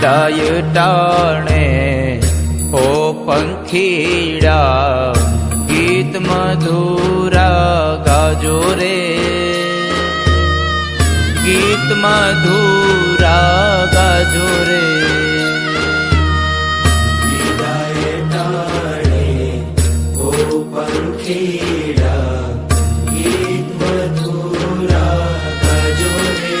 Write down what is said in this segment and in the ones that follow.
વિદાય ટાણે, ઓ પંખીડા, ગીત મધુરા ગાજો રે. ગીત મધુરા ગાજો રે. પંખીડા, ગીત મધુરા ગાજો રે.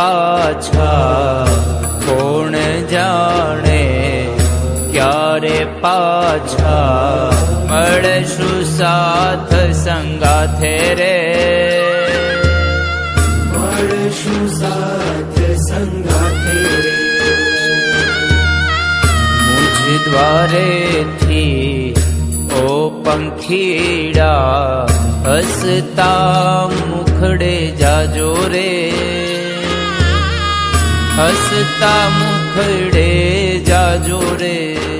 પાછા કોણ જાણે ક્યારે પાછા મળશું સાથ સંગાથે રે? મળશું સાથ સંગાથે રે. મુજ દ્વારેથી ઓ પંખીડા હસતા મુખડે જાજો રે. હસતા મુખડે જાજો રે.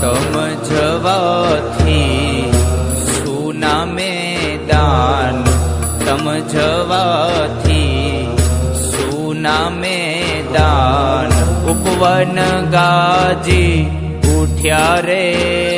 તમ જવાથી સુના મેદાન તમ ઉપવન ગાજી ઉઠ્યા રે